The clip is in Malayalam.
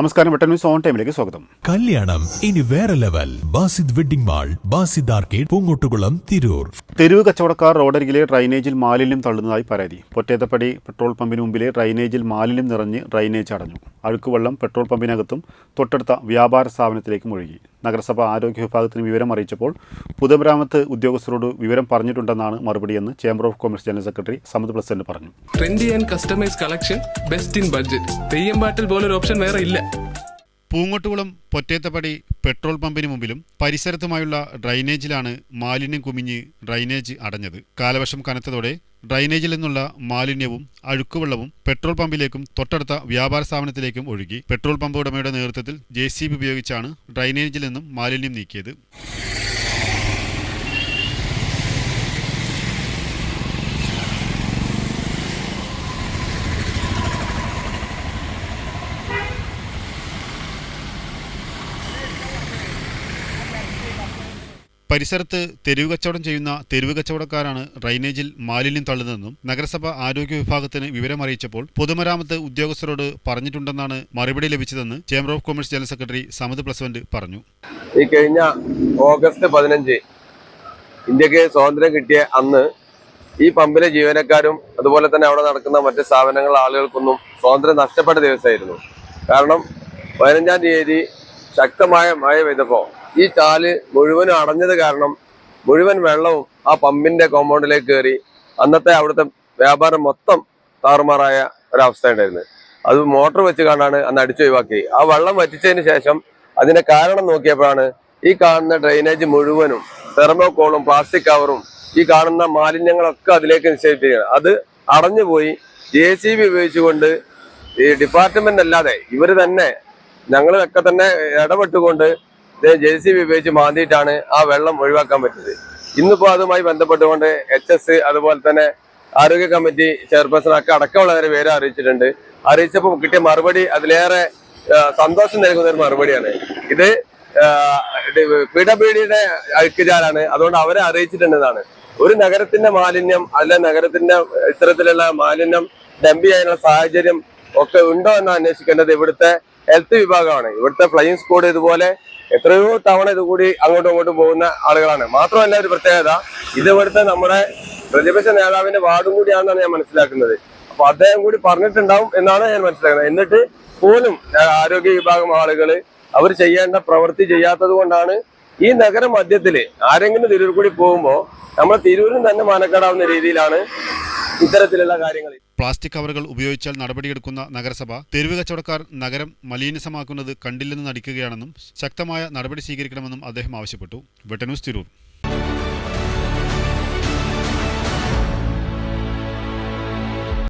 നമസ്കാരം വെട്ടൻ ന്യൂസ് ഓൺ ടൈമിലേക്ക് സ്വാഗതം. കല്യാണം ഇനി വേറെ level. Basid wedding mall Basid arcade Poongottukulam Tirur. തെരുവ് കച്ചവടക്കാർ റോഡരികിലെ ഡ്രൈനേജിൽ മാലിന്യം തള്ളുന്നതായി പരാതി. പൊറ്റേത്തപ്പടി പെട്രോൾ പമ്പിന് മുമ്പിലെ ഡ്രൈനേജിൽ മാലിന്യം നിറഞ്ഞ് ഡ്രൈനേജ് അടഞ്ഞു. അഴുക്കുവെള്ളം പെട്രോൾ പമ്പിനകത്തും തൊട്ടടുത്ത വ്യാപാര സ്ഥാപനത്തിലേക്കും ഒഴുകി. നഗരസഭ ആരോഗ്യ വിഭാഗത്തിന് വിവരം അറിയിച്ചപ്പോൾ പുതുമരാമത്ത് ഉദ്യോഗസ്ഥരോട് വിവരം പറഞ്ഞിട്ടുണ്ടെന്നാണ് മറുപടിയെന്ന് chamber of commerce general secretary Samad president പറഞ്ഞു. Trendy and customise collection best in budget Theyyam പാട്ടിൽ പോലൊരു ഓപ്ഷൻ വേറെ ഇല്ല. പൂങ്ങോട്ടുകുളം പൊറ്റേത്തപ്പടി പെട്രോൾ പമ്പിന് മുമ്പിലും പരിസരത്തുമായുള്ള ഡ്രൈനേജിലാണ് മാലിന്യം കുമിഞ്ഞ് ഡ്രൈനേജ് അടഞ്ഞത്. കാലവർഷം കനത്തതോടെ ഡ്രൈനേജിൽ നിന്നുള്ള മാലിന്യവും അഴുക്കുവെള്ളവും പെട്രോൾ പമ്പിലേക്കും തൊട്ടടുത്ത വ്യാപാര സ്ഥാപനത്തിലേക്കും ഒഴുകി. പെട്രോൾ പമ്പ് ഉടമയുടെ നേതൃത്വത്തിൽ ജെ ഉപയോഗിച്ചാണ് ഡ്രൈനേജിൽ നിന്നും മാലിന്യം നീക്കിയത്. പരിസരത്ത് തെരുവ് കച്ചവടം ചെയ്യുന്ന തെരുവ് കച്ചവടക്കാരാണ് ഡ്രൈനേജിൽ മാലിന്യം തള്ളുന്നതെന്നും നഗരസഭ ആരോഗ്യ വിഭാഗത്തിന് വിവരമറിയിച്ചപ്പോൾ പൊതുമരാമത്ത് ഉദ്യോഗസ്ഥരോട് പറഞ്ഞിട്ടുണ്ടെന്നാണ് മറുപടി ലഭിച്ചതെന്ന് chamber of commerce general secretary Samad president പറഞ്ഞു. ഈ കഴിഞ്ഞ ഓഗസ്റ്റ് പതിനഞ്ച് ഇന്ത്യയ്ക്ക് സ്വാതന്ത്ര്യം കിട്ടിയ അന്ന് ഈ പമ്പിലെ ജീവനക്കാരും അതുപോലെ തന്നെ അവിടെ നടക്കുന്ന മറ്റ് സ്ഥാപനങ്ങൾ ആളുകൾക്കൊന്നും സ്വാതന്ത്ര്യം നഷ്ടപ്പെട്ട ദിവസമായിരുന്നു. കാരണം പതിനഞ്ചാം തീയതി ശക്തമായ മഴ പെയ്തപ്പോൾ ഈ ചാൽ മുഴുവൻ അടഞ്ഞത് കാരണം മുഴുവൻ വെള്ളവും ആ പമ്പിന്റെ കോമ്പൗണ്ടിലേക്ക് കയറി അന്നത്തെ അവിടുത്തെ വ്യാപാരം മൊത്തം താറുമാറായ ഒരവസ്ഥ ഉണ്ടായിരുന്നു അത് മോട്ടോർ വെച്ച് കാണാണ് അന്ന് അടിച്ചു ഒഴിവാക്കി ആ വെള്ളം വറ്റിച്ചതിന് ശേഷം അതിന്റെ കാരണം നോക്കിയപ്പോഴാണ് ഈ കാണുന്ന ഡ്രെയിനേജ് മുഴുവനും തെർമോക്കോളും പ്ലാസ്റ്റിക് കവറും ഈ കാണുന്ന മാലിന്യങ്ങളൊക്കെ അതിലേക്ക് നിക്ഷേപിച്ചിരിക്കുകയാണ്. അത് അടഞ്ഞുപോയി ജെ സി ബി ഉപയോഗിച്ചുകൊണ്ട് ഈ ഡിപ്പാർട്ട്മെന്റ് അല്ലാതെ ഇവർ തന്നെ ഞങ്ങളൊക്കെ തന്നെ ഇടപെട്ടുകൊണ്ട് ജെ സി ബി ഉപയോഗിച്ച് മാന്തിയിട്ടാണ് ആ വെള്ളം ഒഴിവാക്കാൻ പറ്റിയത്. ഇന്നിപ്പോ അതുമായി ബന്ധപ്പെട്ടുകൊണ്ട് എച്ച് എസ് അതുപോലെ തന്നെ ആരോഗ്യ കമ്മിറ്റി ചെയർപേഴ്സൺ ഒക്കെ അടക്കമുള്ളവരെ പേര് അറിയിച്ചിട്ടുണ്ട്. അറിയിച്ചപ്പോൾ കിട്ടിയ മറുപടി അതിലേറെ സന്തോഷം നൽകുന്ന ഒരു മറുപടിയാണ്. ഇത് പി ഡബ്ല്യു ഡിയുടെ അഴുക്കുചാലാണ് അതുകൊണ്ട് അവരെ അറിയിച്ചിട്ടുണ്ടെന്നാണ്. ഒരു നഗരത്തിന്റെ മാലിന്യം അല്ല നഗരത്തിന്റെ ഇത്തരത്തിലുള്ള മാലിന്യം ഡംപ് ചെയ്യാനുള്ള സാഹചര്യം ഒക്കെ ഉണ്ടോ എന്ന് അന്വേഷിക്കേണ്ടത് ഇവിടുത്തെ ഹെൽത്ത് വിഭാഗമാണ്. ഇവിടുത്തെ ഫ്ലൈയിങ് സ്ക്വാഡ് ഇതുപോലെ എത്രയോ തവണ ഇതുകൂടി അങ്ങോട്ടും ഇങ്ങോട്ടും പോകുന്ന ആളുകളാണ്. മാത്രമല്ല ഒരു പ്രത്യേകത ഇതുപോലത്തെ നമ്മുടെ പ്രതിപക്ഷ നേതാവിന്റെ വാർഡും കൂടിയാണെന്നാണ് ഞാൻ മനസ്സിലാക്കുന്നത്. അപ്പൊ അദ്ദേഹം കൂടി പറഞ്ഞിട്ടുണ്ടാവും എന്നാണ് ഞാൻ മനസ്സിലാക്കുന്നത്. എന്നിട്ട് പോലും ആരോഗ്യ വിഭാഗം ആളുകൾ അവർ ചെയ്യേണ്ട പ്രവൃത്തി ചെയ്യാത്തത് കൊണ്ടാണ് ഈ നഗര മധ്യത്തിൽ ആരെങ്കിലും തിരൂർ കൂടി പോകുമ്പോൾ നമ്മൾ തിരൂരിന് തന്നെ മാനക്കേടാവുന്ന രീതിയിലാണ് ഇത്തരത്തിലുള്ള കാര്യങ്ങൾ പ്ലാസ്റ്റിക് കവറുകൾ ഉപയോഗിച്ചാൽ നടപടിയെടുക്കുന്ന നഗരസഭ തെരുവ് കച്ചവടക്കാർ നഗരം മലിനസമാക്കുന്നത് കണ്ടില്ലെന്ന് നടിക്കുകയാണെന്നും ശക്തമായ നടപടി സ്വീകരിക്കണമെന്നും അദ്ദേഹം ആവശ്യപ്പെട്ടു. വെട്ടനൂസ് തിരൂർ.